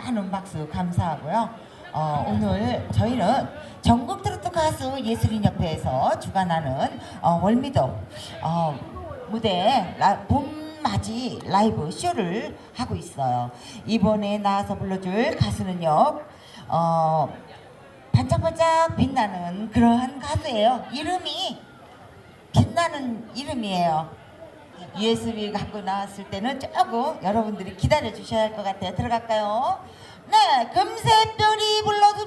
많은 박수 감사하고요. 어, 오늘 저희는 전국 트로트 가수 예술인 협회에서 주관하는 어, 월미도 어, 무대 라, 봄맞이 라이브 쇼를 하고 있어요. 이번에 나와서 불러줄 가수는요. 어, 반짝반짝 빛나는 그러한 가수예요. 이름이 빛나는 이름이에요. USB 갖고 나왔을 때는 조금 여러분들이 기다려 주셔야 할 것 같아요. 들어갈까요? 네, 금새별이 불러줍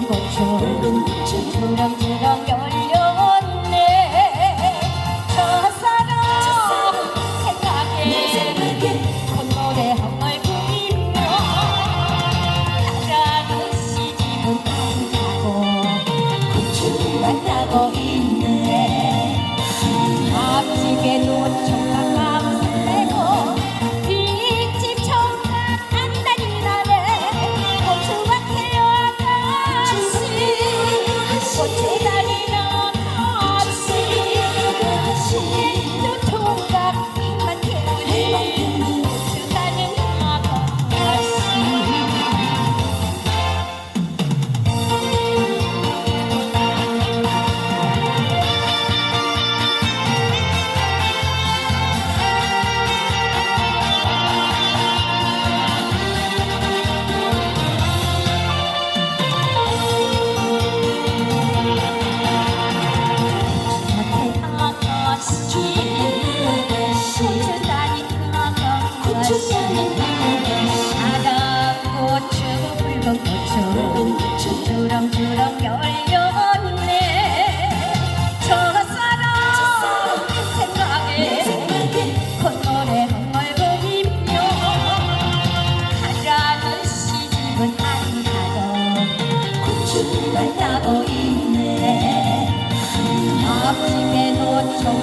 붉은 고 고추만 따고 있네 앞집에 노총각 맘을